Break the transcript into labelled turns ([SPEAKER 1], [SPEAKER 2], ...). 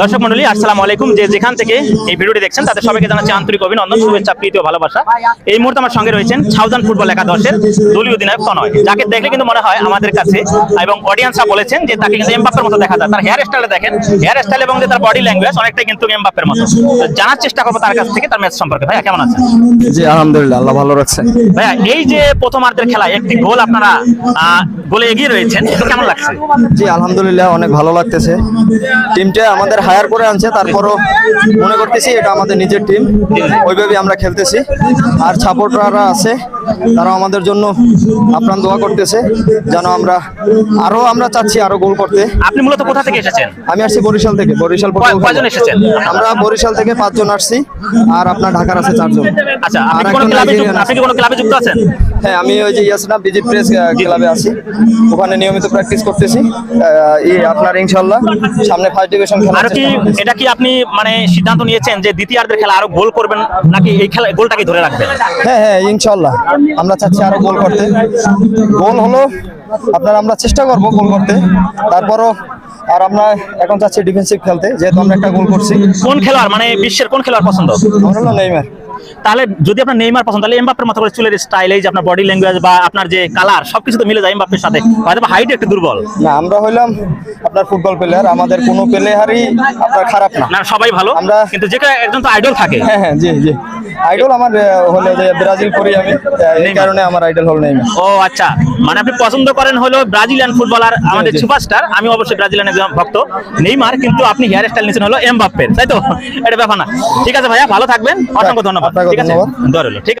[SPEAKER 1] দর্শক মন্ডলী আসসালামু আলাইকুম। যে যেখান থেকে এই ভিডিওটি দেখছেন তাদের সবাইকে জানাচ্ছি আন্তরিক অভিনন্দন শুভেচ্ছা প্রীতি ও ভালোবাসা। এই মুহূর্তে আমার সঙ্গে রয়েছেন সাউদার্ন ফুটবল একাদশের দলীয় অধিনায়ক তনয়। যাকে দেখলে কিন্তু মনে হয় আমাদের কাছে এবং অডিয়েন্সরা বলেছেন যে তাকে কিন্তু এমবাপ্পের মতো দেখা যায়। তার হেয়ার স্টাইলে দেখেন। হেয়ার স্টাইল এবং যে তার বডি ল্যাঙ্গুয়েজ অনেকটাই কিন্তু এমবাপ্পের মতো। জানার চেষ্টা করব তার কাছ থেকে তার ম্যাচ সম্পর্কে। ভাইয়া কেমন আছেন?
[SPEAKER 2] জি আলহামদুলিল্লাহ আল্লাহ ভালো রাখছে।
[SPEAKER 1] ভাইয়া এই যে প্রথমার্ধের খেলায় একটি গোল আপনারা গোলে এগিয়ে রয়েছেন কেমন লাগছে?
[SPEAKER 2] জি আলহামদুলিল্লাহ অনেক ভালো লাগতেছে। টিমটা আমাদের হায়ার করে আনছে তারপরও মনে করতেছি এটা আমাদের নিজের টিম ওইভাবে আমরা খেলতেছি। আর সাপোর্টাররা আছে তারা আমাদের জন্য আপ্রাণ দোয়া করতেছে যেন আমরা আরও আমরা চাচ্ছি আরও গোল করতে।
[SPEAKER 1] আপনি মূলত কোথা থেকে এসেছেন?
[SPEAKER 2] আমি আসছি বরিশাল থেকে বরিশাল
[SPEAKER 1] কয়জন এসেছেন?
[SPEAKER 2] আমরা বরিশাল থেকে পাঁচজন আসছি আর আপনার ঢাকার আছে চারজন।
[SPEAKER 1] আচ্ছা আপনি কি কোনো
[SPEAKER 2] একজন
[SPEAKER 1] ক্লাবে আপনি কি কোনো ক্লাবে যুক্ত আছেন?
[SPEAKER 2] হ্যাঁ আমি ওই যে ইয়াসনা বিজি প্রেস ক্লাবে আছি। ওখানে নিয়মিত প্র্যাকটিস করতেছি। এই আপনার ইনশাল্লাহ সামনে ফার্স্ট ডিভিশন খেলা
[SPEAKER 1] এটা কি আপনি মানে সিদ্ধান্ত নিয়েছেন যে দ্বিতীয়ার্ধের খেলা আরও গোল করবেন নাকি এই খেলা গোলটাকে ধরে রাখবেন?
[SPEAKER 2] হ্যাঁ হ্যাঁ ইনশাল্লাহ আমরা চাচ্ছি আরও গোল করতে। গোল হলো আপনার আমরা চেষ্টা করব গোল করতে। তারপরও আর আমরা এখন চাচ্ছি ডিফেন্সিভ খেলতে যেহেতু আমরা একটা গোল করছি।
[SPEAKER 1] কোন খেলোয়াড় মানে বিশ্বের কোন খেলোয়াড় পছন্দ?
[SPEAKER 2] নেইমার।
[SPEAKER 1] তাহলে যদি আপনার নেইমার পছন্দ তাহলে এমবাপ্পের মতো করে চুলের স্টাইল এই যে আপনার বডি ল্যাঙ্গুয়েজ বা আপনার যে কালার সবকিছু তো মিলে যায় এমবাপ্পের সাথে। হয়তো হাইট একটু দুর্বল।
[SPEAKER 2] না আমরা হইলাম আপনার ফুটবল প্লেয়ার আমাদের কোনো প্লেয়ারই আপনার খারাপ না।
[SPEAKER 1] না সবাই ভালো
[SPEAKER 2] আমরা-
[SPEAKER 1] কিন্তু যে একজন তো আইডল থাকে।
[SPEAKER 2] হ্যাঁ হ্যাঁ জি জি। আইডল আমার হলো যে ব্রাজিল করি আমি। এই কারণে আমার আইডল হল নেইমার।
[SPEAKER 1] ও আচ্ছা। মানে আপনি পছন্দ করেন হলো ব্রাজিলিয়ান ফুটবলার আমাদের
[SPEAKER 2] জি।
[SPEAKER 1] সুপারস্টার আমি অবশ্যই ব্রাজিলিয়ান একজন ভক্ত। নেইমার কিন্তু আপনি হেয়ার স্টাইল নিয়েছেন হলো এমবাপ্পের। তাই তো? এটা ব্যাপার না। ঠিক আছে ভাইয়া ভালো থাকবেন। অসংখ্য ধন্যবাদ।
[SPEAKER 2] আপনাকেও
[SPEAKER 1] ঠিক
[SPEAKER 2] ধন্যবাদ।
[SPEAKER 1] ধরে ঠিক